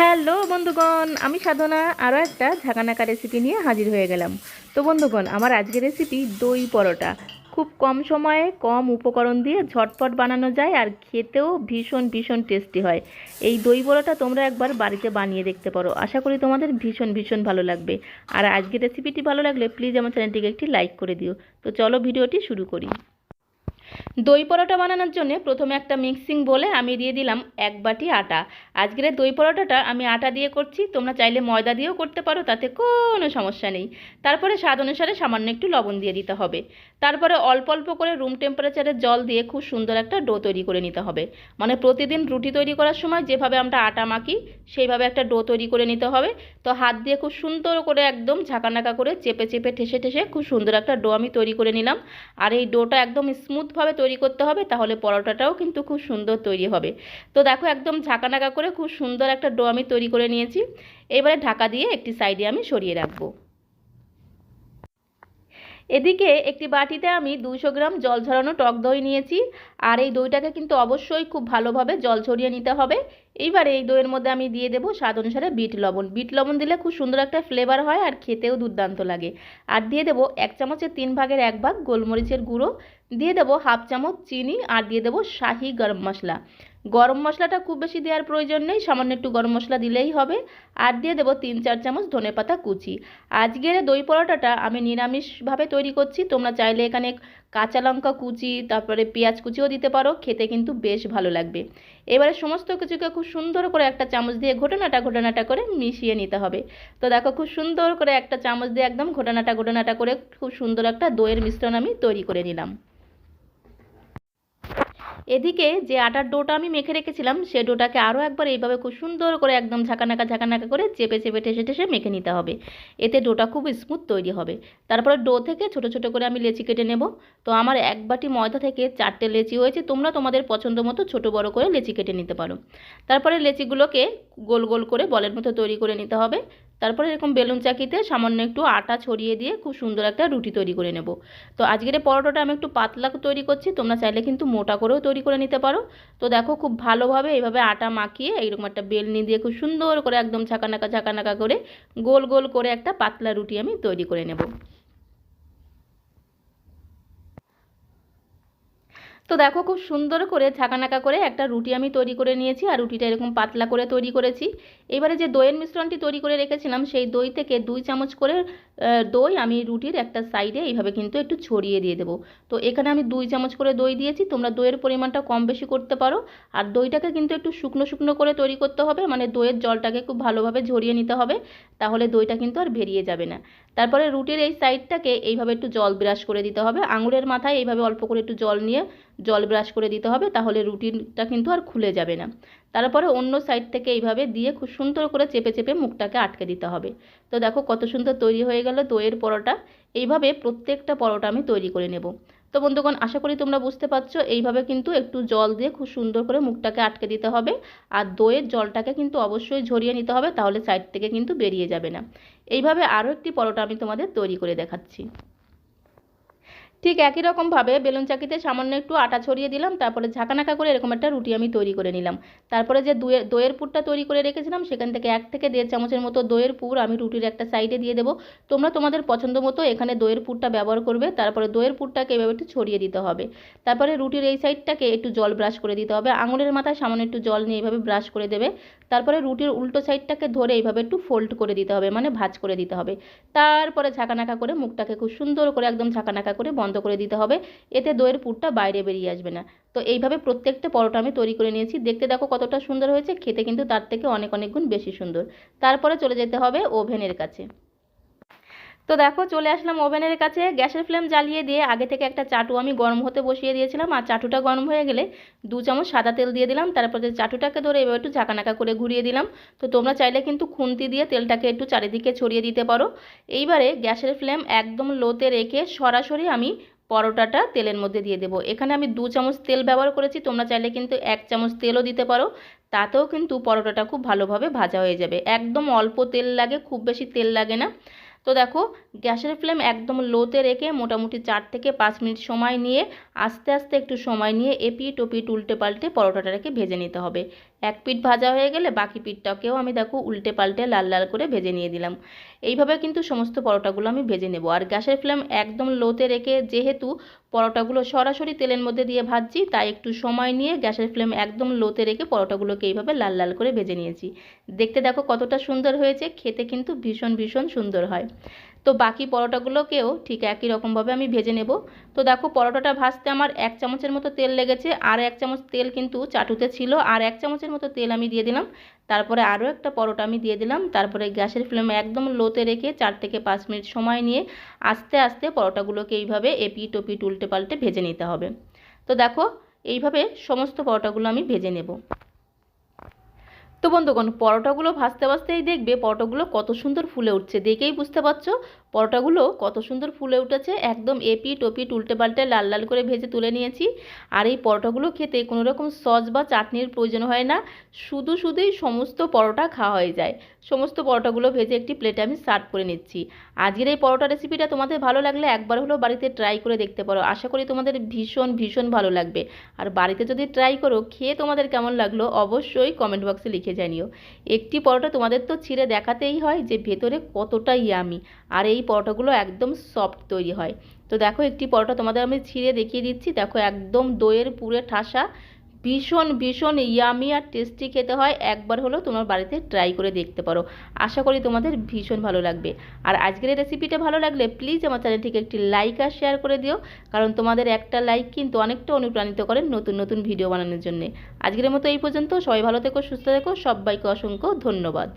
Hello বন্ধুগণ, আমি সাধনা আরও একটা ঝাঁকানাকা রেসিপি নিয়ে হাজির হয়ে গেলাম। তো বন্ধুগণ, আমার আজকের রেসিপি দই পরোটা। খুব কম সময়ে কম উপকরণ দিয়ে ঝটপট বানানো যায় আর খেতেও ভীষণ ভীষণ টেস্টি হয়। এই দই পরোটা তোমরা একবার বাড়িতে বানিয়ে দেখতে পারো। আশা করি তোমাদের ভীষণ ভীষণ ভালো লাগবে। আর আজকের রেসিপিটি ভালো লাগলে প্লিজ আমার চ্যানেলটিকে একটি লাইক করে দিও। তো চলো ভিডিওটি শুরু করি। দই পরোটা বানানোর জন্য প্রথমে একটা মিক্সিং বলে আমি দিয়ে দিলাম এক বাটি আটা। আজকের দই পরোটাটা আমি আটা দিয়ে করছি, তোমরা চাইলে ময়দা দিয়েও করতে পারো, তাতে কোনো সমস্যা নেই। তারপরে স্বাদ অনুসারে সামান্য একটু লবণ দিয়ে দিতে হবে। তারপরে অল্প অল্প করে রুম টেম্পারেচারে জল দিয়ে খুব সুন্দর একটা ডো তৈরি করে নিতে হবে। মানে প্রতিদিন রুটি তৈরি করার সময় যেভাবে আমরা আটা মাখি, সেইভাবে একটা ডো তৈরি করে নিতে হবে। তো হাত দিয়ে খুব সুন্দর করে একদম ঝাঁকানাকা করে চেপে চেপে ঠেসে ঠেসে খুব সুন্দর একটা ডো আমি তৈরি করে নিলাম। আর এই ডোটা একদম স্মুথভাবে তৈরি করতে হবে, তাহলে পরোটাটাও কিন্তু খুব সুন্দর তৈরি হবে। তো দেখো একদম ঝাঁকানাকা করে খুব সুন্দর একটা ডো আমি তৈরি করে নিয়েছি। এবারে ঢাকা দিয়ে একটি সাইডে আমি সরিয়ে রাখব। এদিকে একটি বাটিতে আমি দুশো গ্রাম জল ঝরানো টক দই নিয়েছি। আর এই দইটাকে কিন্তু অবশ্যই খুব ভালোভাবে জল ছড়িয়ে নিতে হবে। এইবারে এই দইয়ের মধ্যে আমি দিয়ে দেবো স্বাদ অনুসারে বিট লবণ। বিট লবণ দিলে খুব সুন্দর একটা ফ্লেভার হয় আর খেতেও দুর্দান্ত লাগে। আর দিয়ে দেবো এক চামচের তিন ভাগের এক ভাগ গোলমরিচের গুঁড়ো। দিয়ে দেবো হাফ চামচ চিনি আর দিয়ে দেবো শাহি গরম মশলা। গরম মশলাটা খুব বেশি দেওয়ার প্রয়োজন নেই, সামান্য একটু গরম মশলা দিলেই হবে। আর দিয়ে দেবো তিন চার চামচ ধনে পাতা কুচি। আজকের দই পরোটাটা আমি নিরামিষভাবে তৈরি করছি, তোমরা চাইলে এখানে কাঁচা লঙ্কা কুচি, তারপরে পেঁয়াজ কুচিও দিতে পারো, খেতে কিন্তু বেশ ভালো লাগবে। এবারে সমস্ত কিছুকে খুব সুন্দর করে একটা চামচ দিয়ে ঘটনাটা ঘটনাটা করে মিশিয়ে নিতে হবে। তো দেখো খুব সুন্দর করে একটা চামচ দিয়ে একদম ঘটনাটা ঘটনাটা করে খুব সুন্দর একটা দইয়ের মিশ্রণ আমি তৈরি করে নিলাম। এদিকে যে আটার ডোটা আমি মেখে রেখেছিলাম, সে ডোটাকে আরও একবার এইভাবে খুব সুন্দর করে একদম ঝাঁকানাকা ঝাঁকানাকা করে চেপে চেপে ঠেসে ঠেসে মেখে নিতে হবে। এতে ডোটা খুব স্মুথ তৈরি হবে। তারপরে ডো থেকে ছোট ছোট করে আমি লেচি কেটে নেব। তো আমার এক বাটি ময়দা থেকে চারটে লেচি হয়েছে, তোমরা তোমাদের পছন্দ মতো ছোটো বড় করে লেচি কেটে নিতে পারো। তারপরে লেচিগুলোকে গোল গোল করে বলের মতো তৈরি করে নিতে হবে। তারপরে এরকম বেলুন চাকিতে সামান্য একটু আটা ছড়িয়ে দিয়ে খুব সুন্দর একটা রুটি তৈরি করে নেব। তো আজকের এই পরোটাটা আমি একটু পাতলা তৈরি করছি, তোমরা চাইলে কিন্তু মোটা করেও তৈরি করে নিতে পারো। তো দেখো খুব ভালোভাবে এইভাবে আটা মাখিয়ে এইরকম একটা বেলনি দিয়ে খুব সুন্দর করে একদম ঝাঁকানাকা ঝাঁকানাকা করে গোল গোল করে একটা পাতলা রুটি আমি তৈরি করে নেব। তো দেখো খুব সুন্দর করে ঝাঁকানাকা করে একটা রুটি আমি তৈরি করে নিয়েছি আর রুটিটা এরকম পাতলা করে তৈরি করেছি। এবারে যে দইয়ের মিশ্রণটি তৈরি করে রেখেছিলাম, সেই দই থেকে দুই চামচ করে দই আমি রুটির একটা সাইডে এইভাবে কিন্তু একটু ছড়িয়ে দিয়ে দেবো। তো এখানে আমি দুই চামচ করে দই দিয়েছি, তোমরা দইয়ের পরিমাণটা কম বেশি করতে পারো। আর দইটাকে কিন্তু একটু শুকনো শুকনো করে তৈরি করতে হবে মানে দইয়ের জলটাকে খুব ভালোভাবে ঝরিয়ে নিতে হবে, তাহলে দইটা কিন্তু আর বেরিয়ে যাবে না। তারপরে রুটির এই সাইডটাকে এইভাবে একটু জল ব্রাশ করে দিতে হবে। আঙুলের মাথায় এইভাবে অল্প করে একটু জল নিয়ে জল ব্রাশ করে দিতে হবে, তাহলে রুটিনটা কিন্তু আর খুলে যাবে না। তারপরে অন্য সাইড থেকে এইভাবে দিয়ে খুব সুন্দর করে চেপে চেপে মুখটাকে আটকে দিতে হবে। তো দেখো কত সুন্দর তৈরি হয়ে গেল দইয়ের পরোটা। এইভাবে প্রত্যেকটা পরোটা আমি তৈরি করে নেব। তো বন্ধুগণ, আশা করি তোমরা বুঝতে পারছ, এইভাবে কিন্তু একটু জল দিয়ে খুব সুন্দর করে মুখটাকে আটকে দিতে হবে আর দইয়ের জলটাকে কিন্তু অবশ্যই ঝরিয়ে নিতে হবে, তাহলে সাইড থেকে কিন্তু বেরিয়ে যাবে না। এইভাবে আরও একটি পরোটা আমি তোমাদের তৈরি করে দেখাচ্ছি। ঠিক একই রকমভাবে বেলুন চাকিতে সামান্য একটু আটা ছড়িয়ে দিলাম, তারপরে ঝাঁকানাকা করে এরকম একটা রুটি আমি তৈরি করে নিলাম। তারপরে যে দইয়ের দইয়ের পুরটা তৈরি করে রেখেছিলাম, সেখান থেকে এক থেকে দেড় চামচের মতো দইয়ের পুর আমি রুটির একটা সাইডে দিয়ে দেবো। তোমরা তোমাদের পছন্দ মতো এখানে দইয়ের পুরটা ব্যবহার করবে, তারপরে দইয়ের পুরটাকে এভাবে একটু ছড়িয়ে দিতে হবে। তারপরে রুটির এই সাইডটাকে একটু জল ব্রাশ করে দিতে হবে। আঙুলের মাথায় সামান্য একটু জল নিয়ে এইভাবে ব্রাশ করে দেবে। তারপরে রুটির উল্টো সাইডটাকে ধরে এইভাবে একটু ফোল্ড করে দিতে হবে মানে ভাঁজ করে দিতে হবে। তারপরে ঝাঁকানাকা করে মুখটাকে খুব সুন্দর করে একদম ঝাঁকানাকা করে বন্ধ করে দিতে হবে। এতে দইয়ের পুরটা বাইরে বেরিয়ে আসবে না। তো এইভাবে প্রত্যেকটা পরোটা আমি তৈরি করে নিয়েছি। দেখতে দেখো কতটা সুন্দর হয়েছে। খেতে কিন্তু তার থেকে অনেক অনেক গুণ বেশি সুন্দর। তারপরে চলে যেতে হবে ওভেনের কাছে। তো দেখো, চলে আসলাম ওভেনের কাছে। গ্যাসের ফ্লেম জ্বালিয়ে দিয়ে আগে থেকে একটা চাটু আমি গরম হতে বসিয়ে দিয়েছিলাম, আর চাটুটা গরম হয়ে গেলে দু চামচ সাদা তেল দিয়ে দিলাম। তারপরে চাটুটাকে ধরে এবার একটু ঝাঁকানাকা করে ঘুরিয়ে দিলাম। তো তোমরা চাইলে কিন্তু খুন্তি দিয়ে তেলটাকে একটু চারিদিকে ছড়িয়ে দিতে পারো। এইবারে গ্যাসের ফ্লেম একদম লোতে রেখে সরাসরি আমি পরোটাটা তেলের মধ্যে দিয়ে দেবো। এখানে আমি দু চামচ তেল ব্যবহার করেছি, তোমরা চাইলে কিন্তু এক চামচ তেলও দিতে পারো। তাতেও কিন্তু পরোটাটা খুব ভালোভাবে ভাজা হয়ে যাবে। একদম অল্প তেল লাগে, খুব বেশি তেল লাগে না। তো দেখো, গ্যাসের ফ্লেম একদম লোতে রেখে মোটামুটি চার থেকে পাঁচ মিনিট সময় নিয়ে আস্তে আস্তে একটু সময় নিয়ে এপি ওপিট উল্টে পাল্টে পরোটাটাকে ভেজে নিতে হবে। এক পিঠ ভাজা হয়ে গেলে বাকি পিঠটাকেও আমি দেখো উল্টে পাল্টে লাল লাল করে ভেজে নিয়ে দিলাম। এইভাবে কিন্তু সমস্ত পরোটাগুলো আমি ভেজে নেব। আর গ্যাসের ফ্লেম একদম লোতে রেখে যেহেতু পরোটাগুলো সরাসরি তেলের মধ্যে দিয়ে ভাজছি, তাই একটু সময় নিয়ে গ্যাসের ফ্লেম একদম লোতে রেখে পরোটাগুলোকে এইভাবে লাল লাল করে ভেজে নিয়েছি। দেখতে দেখো কতটা সুন্দর হয়েছে, খেতে কিন্তু ভীষণ ভীষণ সুন্দর হয়। তো বাকি পরোটাগুলোকেও ঠিক একই রকমভাবে আমি ভেজে নেব। তো দেখো, পরোটাটা ভাজতে আমার এক চামচের মতো তেল লেগেছে, আর এক চামচ তেল কিন্তু চাটুতে ছিল, আর এক চামচের মতো তেল আমি দিয়ে দিলাম। তারপরে আরও একটা পরোটা আমি দিয়ে দিলাম। তারপরে গ্যাসের ফ্লেম একদম লোতে রেখে চার থেকে পাঁচ মিনিট সময় নিয়ে আস্তে আস্তে পরোটাগুলোকে এইভাবে এপিট ওপিট উল্টে পাল্টে ভেজে নিতে হবে। তো দেখো, এইভাবে সমস্ত পরোটাগুলো আমি ভেজে নেব। তো বন্ধুগণ পরোটাগুলো ভাজতে ভাজতেই দেখবে পরোটাগুলো কত সুন্দর ফুলে উঠছে। দেখেই বুঝতে পারছ? পরোটাগুলো কত সুন্দর ফুলে উঠেছে, একদম এপিট ওপিট উল্টে পাল্টে লাল লাল করে ভেজে তুলে নিয়েছি। আর এই পরোটাগুলো খেতে কোনো রকম সস বা চাটনির প্রয়োজন হয় না, শুধু শুধুই সমস্ত পরোটা খাওয়া হয়ে যায়। সমস্ত পরোটাগুলো ভেজে একটি প্লেটে আমি সার্ভ করে নিচ্ছি। আজকের এই পরোটা রেসিপিটা তোমাদের ভালো লাগলে একবার হলেও বাড়িতে ট্রাই করে দেখতে পারো। আশা করি তোমাদের ভীষণ ভীষণ ভালো লাগবে। আর বাড়িতে যদি ট্রাই করো, খেয়ে তোমাদের কেমন লাগল অবশ্যই কমেন্ট বক্সে লিখে জানিও। একটি পরোটা তোমাদের তো ছিঁড়ে দেখাতেই হয় যে ভেতরে কতটা ইয়ামি। আর এই পরোটাগুলো একদম সফট তৈরি হয়। তো দেখো একটি পরোটা তোমাদের আমি ছিঁড়ে দেখিয়ে দিচ্ছি। দেখো একদম দইয়ের পুরে ঠাসা, ভীষণ ভীষণ ইয়ামি আর টেস্টি খেতে হয়। একবার হলেও তোমার বাড়িতে ট্রাই করে দেখতে পারো। আশা করি তোমাদের ভীষণ ভালো লাগবে। আর আজকের এই রেসিপিটা ভালো লাগলে প্লিজ আমার চ্যানেলটিকে একটি লাইক আর শেয়ার করে দিও। কারণ তোমাদের একটা লাইক কিন্তু অনেকটা অনুপ্রাণিত করে নতুন নতুন ভিডিও বানানোর জন্য। আজকের মতো এই পর্যন্ত। সবাই ভালো থেকো, সুস্থ থেকো। সবাইকে অসংখ্য ধন্যবাদ।